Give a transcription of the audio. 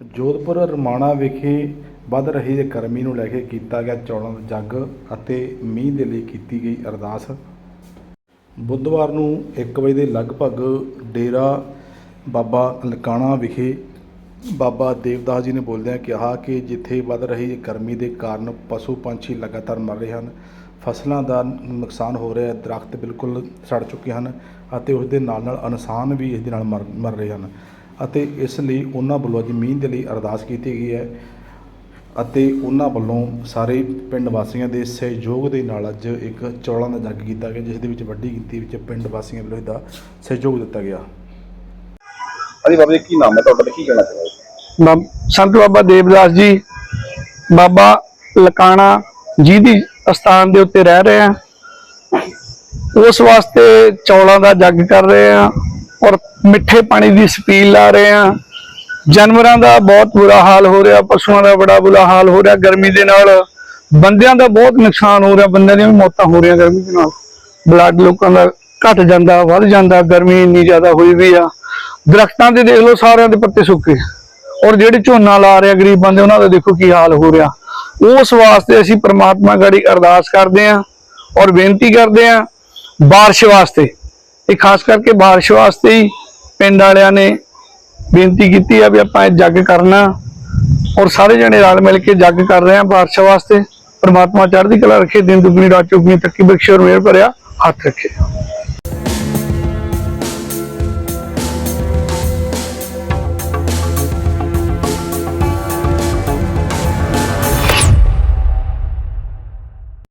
ਜੋਧਪੁਰ ਰਮਾਣਾ ਵਿਖੇ ਵੱਧ ਰਹੀ ਗਰਮੀ ਨੂੰ ਲੈ ਕੇ ਕੀਤਾ ਗਿਆ ਚੌਲਾਂ ਦਾ ਜੱਗ ਅਤੇ ਮੀਂਹ ਦੇ ਲਈ ਕੀਤੀ ਗਈ ਅਰਦਾਸ। ਬੁੱਧਵਾਰ ਨੂੰ 1 ਵਜੇ ਦੇ ਲਗਭਗ ਡੇਰਾ ਬਾਬਾ ਲਕਾਣਾ ਵਿਖੇ ਬਾਬਾ ਦੇਵਦਾਸ ਜੀ ਨੇ ਬੋਲਦਿਆਂ ਕਿਹਾ ਕਿ ਜਿੱਥੇ ਵੱਧ ਰਹੀ ਗਰਮੀ ਦੇ ਕਾਰਨ ਪਸ਼ੂ ਪੰਛੀ ਲਗਾਤਾਰ ਮਰ ਰਹੇ ਹਨ, ਫਸਲਾਂ ਦਾ ਨੁਕਸਾਨ ਹੋ ਰਿਹਾ ਹੈ ਦਰਖਤ ਬਿਲਕੁਲ ਸੜ ਚੁੱਕੇ ਹਨ ਅਤੇ ਉਸ ਦੇ ਨਾਲ ਨਾਲ ਇਨਸਾਨ ਵੀ ਇਸ ਦੇ ਨਾਲ ਮਰ ਮਰ ਰਹੇ ਹਨ। ਅਤੇ ਇਸ ਲਈ ਉਹਨਾਂ ਵੱਲੋਂ ਅੱਜ ਮੀਂਹ ਦੇ ਲਈ ਅਰਦਾਸ ਕੀਤੀ ਗਈ ਹੈ ਅਤੇ ਉਹਨਾਂ ਵੱਲੋਂ ਸਾਰੇ ਪਿੰਡ ਵਾਸੀਆਂ ਦੇ ਸਹਿਯੋਗ ਦੇ ਨਾਲ ਅੱਜ ਇੱਕ ਚੌਲਾਂ ਦਾ ਜੱਗ ਕੀਤਾ ਗਿਆ ਜਿਸ ਦੇ ਵਿੱਚ ਵੱਡੀ ਗਿਣਤੀ ਵਿੱਚ ਪਿੰਡ ਵਾਸੀਆਂ ਵੱਲੋਂ ਇਹਦਾ ਸਹਿਯੋਗ ਦਿੱਤਾ ਗਿਆ। ਹਾਂਜੀ ਬਾਬਾ ਜੀ ਕੀ ਨਾਮ ਹੈ ਤੁਹਾਡਾ ਤੇ ਕੀ ਕਹਿਣਾ ਬਾਬ- ਸੰਤ ਬਾਬਾ ਦੇਵਦਾਸ ਜੀ ਬਾਬਾ ਲਕਾਣਾ ਜੀ ਦੀ ਅਸਥਾਨ ਦੇ ਉੱਤੇ ਰਹਿ ਰਹੇ ਆ। ਉਸ ਵਾਸਤੇ ਚੌਲਾਂ ਦਾ ਜੱਗ ਕਰ ਰਹੇ ਆ। ਔਰ ਮਿੱਠੇ ਪਾਣੀ ਦੀ ਸਪੀਲ ਲਾ ਰਹੇ ਆ ਜਾਨਵਰਾਂ ਦਾ ਬਹੁਤ ਬੁਰਾ ਹਾਲ ਹੋ ਰਿਹਾ, ਪਸ਼ੂਆਂ ਦਾ ਬੜਾ ਬੁਰਾ ਹਾਲ ਹੋ ਰਿਹਾ ਗਰਮੀ ਦੇ ਨਾਲ। ਬੰਦਿਆਂ ਦਾ ਬਹੁਤ ਨੁਕਸਾਨ ਹੋ ਰਿਹਾ, ਬੰਦਿਆਂ ਦੀਆਂ ਵੀ ਮੌਤਾਂ ਹੋ ਰਹੀਆਂ ਗਰਮੀ ਦੇ ਨਾਲ। ਬਲੱਡ ਲੋਕਾਂ ਦਾ ਘਟ ਜਾਂਦਾ, ਵੱਧ ਜਾਂਦਾ, ਗਰਮੀ ਇੰਨੀ ਜ਼ਿਆਦਾ ਹੋਈ ਵੀ ਆ। ਦਰਖਤਾਂ ਦੇ ਦੇਖ ਲਓ ਸਾਰਿਆਂ ਦੇ ਪੱਤੇ ਸੁੱਕੇ ਔਰ ਜਿਹੜੇ ਝੋਨਾ ਲਾ ਰਿਹਾ ਗਰੀਬ ਬੰਦੇ, ਉਹਨਾਂ ਦਾ ਦੇਖੋ ਕੀ ਹਾਲ ਹੋ ਰਿਹਾ। ਉਸ ਵਾਸਤੇ ਅਸੀਂ ਪ੍ਰਮਾਤਮਾ ਗੜੀ ਅਰਦਾਸ ਕਰਦੇ ਆਂ ਔਰ ਬੇਨਤੀ ਕਰਦੇ ਆਂ ਬਾਰਿਸ਼ ਵਾਸਤੇ ਇਹ ਖਾਸ ਕਰਕੇ ਬਾਰਿਸ਼ ਵਾਸਤੇ ਹੀ ਪਿੰਡ ਵਾਲਿਆਂ ਨੇ ਬੇਨਤੀ ਕੀਤੀ ਆ ਵੀ ਆਪਾਂ ਇਹ ਜੱਗ ਕਰਨਾ ਔਰ ਸਾਰੇ ਜਣੇ ਰਲ ਮਿਲ ਕੇ ਜੱਗ ਕਰ ਰਹੇ ਆਂ ਬਾਰਿਸ਼ ਵਾਸਤੇ। ਪਰਮਾਤਮਾ ਚੜ੍ਹਦੀ ਕਲਾ ਰੱਖੇ, ਦਿਨ ਦੁਗਣੀ ਰਾਤ ਚੁਗਣੀ ਤੱਕੀ ਬਖਸ਼ੇ ਔਰ ਮਿਹਰ ਭਰਿਆ ਹੱਥ ਰੱਖੇ।